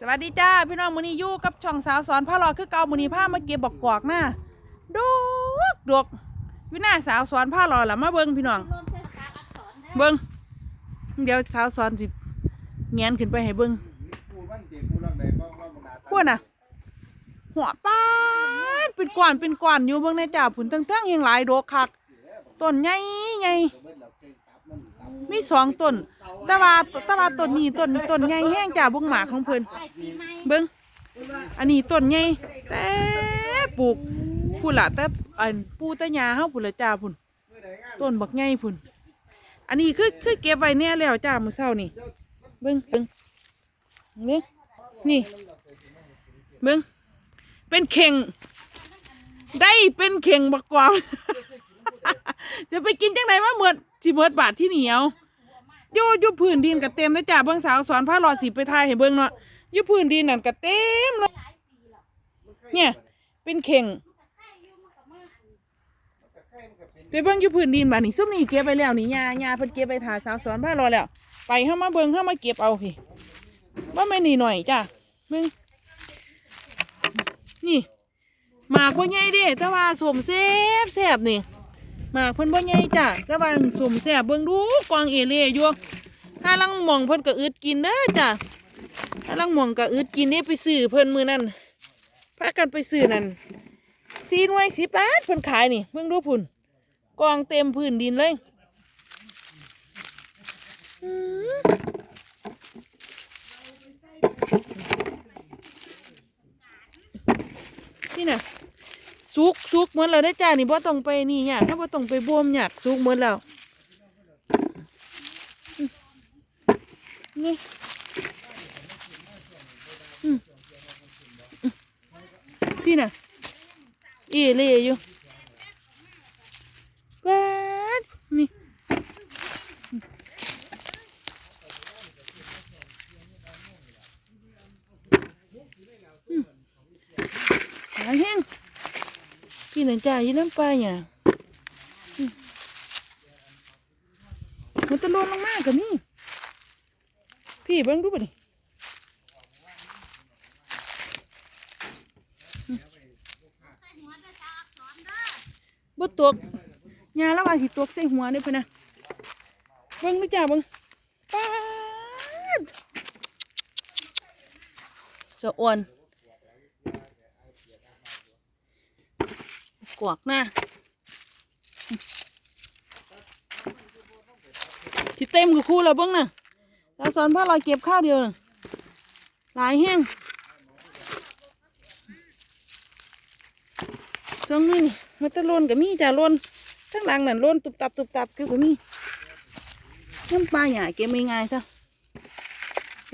สวัสดีจ้าพี่น้องมือนี้ยู่กับช่องสาวสอนผ้าลอคือเก่ามือนี้พามาเก็บบักกอกหน้าดกดกอยู่หน้าสาวสอนผ้าลอล่ะมาเบิ่งพี่น้องเบิ่งเดี๋ยวสาวสอนสิแงนขึ้นไปให้เบิ่งปูมันตีปูลำใดบ้งพวกน่ะ หัวป้านเป็นก้อนเป็นก้อนอยู่เบิ่งในจ้าผุนตั้งๆยังหลายดกคักต้นใหญ่ใหญ่มีสองต้น แต่ว่าแต่ว่าต้นนี้ต้นต้นใหญ่แห้งจ้าบงหมาของเพิ่นเบิ้งอันนี้ต้นใหญ่แต่ปลูกพุ่นละแต่อันปูตะยาเฮาพุ่นละจ้าพุ่นต้นบักใหญ่พุ่นอันนี้คือคือเก็บไว้แน่แล้วจ้ามื้อเช้านี่เบิ้งเบิ้งเบิ้งนี่เบิ้งเป็นเข่งได้เป็นเข่งบักกวามจะไปกินจังไดมาเหมือดสิเมิดบาทที่เหนียว อยู่อยู่พื้นดินก็เต็มเลยจ้าเบิ้งสาวสอนผ้ารอสีไปทายให้เบิ้งเนาะอยู่พื้นดินนั่นก็เต็มเลยเนี่ย เป็นเข่งไปเบิ่งอยู่พื้นดินบ้านี่ซุ่มนี่เก็บไปแล้วนี่ยายาเพิ่นเก็บไปถาสาวสอนผ้ารอแล้ว ไปเข้ามาเบิ่งเข้ามาเก็บเอาพี่ว่าไม่นี่หน่อยจ้ะเบิ่งนี่หมากบ่ใหญ่เด้แต่ว่าสมแซ่บแซบนี่ หมากเพิ่นบ่ใหญ่จ้ะแต่ว่าสมแซ่บเบิ่งดูกวางเอเล่อยู่ถ้าลังมองเพิ่นก็อึดกินเด้อจ้ะถ้าลังมองก็อึดกินนี่ไปซื้อเพิ่นมือนั่นพากันไปซื้อนั่นสี่หน่วยสิบบาทเพิ่นขายนี่เบิ่งดูพุ่นกองเต็มพื้นดินเลยอืมนี่น่ะ สุกสุกเหมือนเราได้อจ้านี่บ่ต้องไปนี่เนี่ยถ้าบ่ต้องไปบ่มเนี่ยสุกเหมือนแล้วอืมนี่อืมอืมพี่น่ะเอเล่อยู่ แป๊ดนี่อืมหาแห้ง พี่หนังจ่ายี่น้ำปลาเนี่ยมันจะโลนลงมากกับนี่พี่เบิ้งดูป่ะนี่บ่ตกยาแล้วว่าสิตกใส่หัวได้ปะนะเบิ่งดูจ้าเบิ่งป๊าสะอ่อน กวกหน้าสิเต็มกับคู่แล้วเบิ่งน่ะเราสอนพ่อเราเก็บข้าวเดียวน่ะหลายแห้งตรงนี้นี่มันจะล่นกับมีจ้าล่นข้างหลังนั่นล้นตุบตับตุบตับคือคนนี้น้ำปลาหยาเก็บไม่ง่ายซะ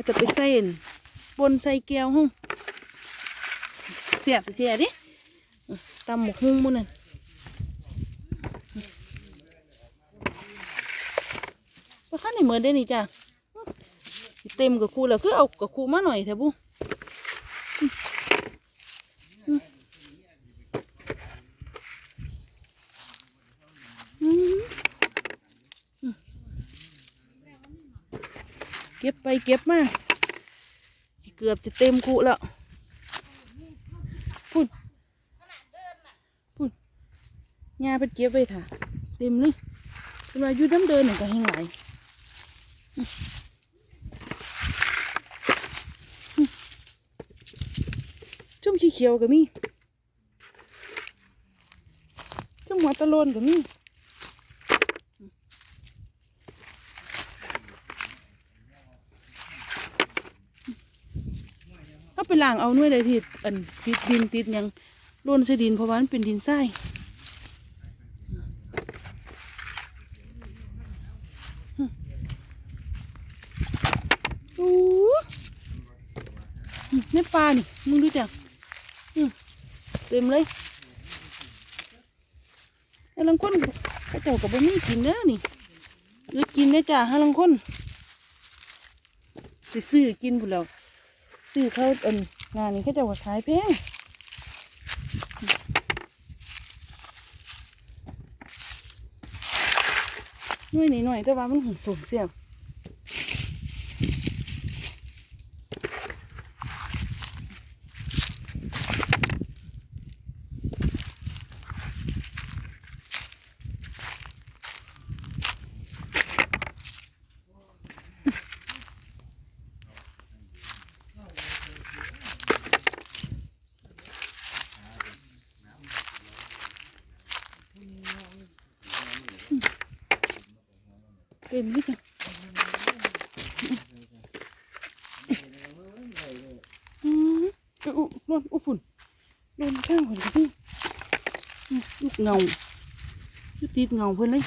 จะไปใส่บนใส่แก้วห้องเสียบเสียดิ ตำหมกหุ้งมุ่นนั่นว่าข้าในเหมือนได้นี่จ้ะเต็มกับครูแล้วคือเอากับครูมาหน่อยเถอะบุเก็บไปเก็บมาเกือบจะเต็มคุแล้วพุ่นพุ่น ยาเป็นเก็บไว้ถ่ะ เต็มเลยเว่าอยู่น้ำเดินหนึ่งก็แห้งไหลชุ่มขี้เขียวก็มีชุ่มหัวตะโลนก็มีก็ไปล้างเอาหน่วยใดที่อันติดดินติดยังร่นใส่ดินเพราะว่ามันเป็นดินทราย โอ้อืมในปลานี่มึงดูจังเต็มเลยไอ้ลังคนเขาเจ้ากับบ่มีกินเด้อนี่หรือกินเนี่ยจ้าให้ลังคนไปซื้อกินพุ่นแล้วซื้อเขาเอ็นงานนี้เขาจะว่าขายแพงหน่วยนี้หน่อยแต่ว่ามันหงสูงเสียง เต็มเลยจ้ะอืมเอ้ยอุ๊ยร้อนอุ๊ยฝุ่นโดนข้างคนกับพี่อืมลูกเงาอยู่ติดเงาเพิ่อนเลย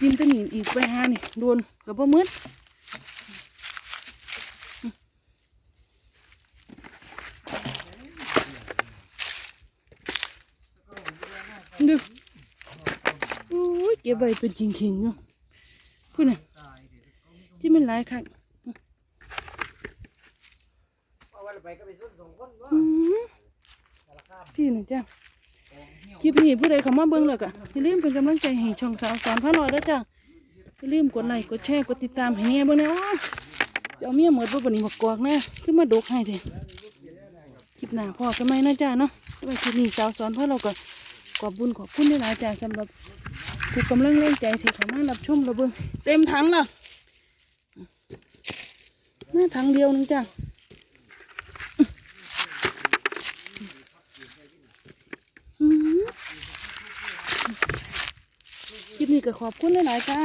ยินตะหนีอีกไปหานี่โดนกับบ่อมืดดูโอ้ยเก็บไว้เป็นจริงๆอยู่ คุณน่ะที่มันหลายครั้งเอาวันไปก็ไปซื้อสองคนว่าอืมพี่นะจ้ะคลิปนี้ผู้ใดเข้ามาเบิ่งแล้วก็อย่าลืมเป็นกำลังใจให้ช่องสาวสอนพระลอยด้วยจ้ะอย่าลืมกดไลค์กดแชร์กดติดตามให้แน่เบิ่งนะว่าจะเอาเมียหมดบ่บัดนี้มากอกนะขึ้นมาดกให้เด้คลิปหน้าพ่อกันไหมนะจ้ะเนาะสำหรับคลิปนี้สาวสอนพระเราก็ขอบบุญขอบคุณหลายๆจ้ะสำหรับ ทุกกำลังเล่นใจที่เขามารับชมระเบิงเต็มถังละหน้าถังเดียวนึงจ้ะคลิปนี้ก็ขอบคุณหลายๆจ้า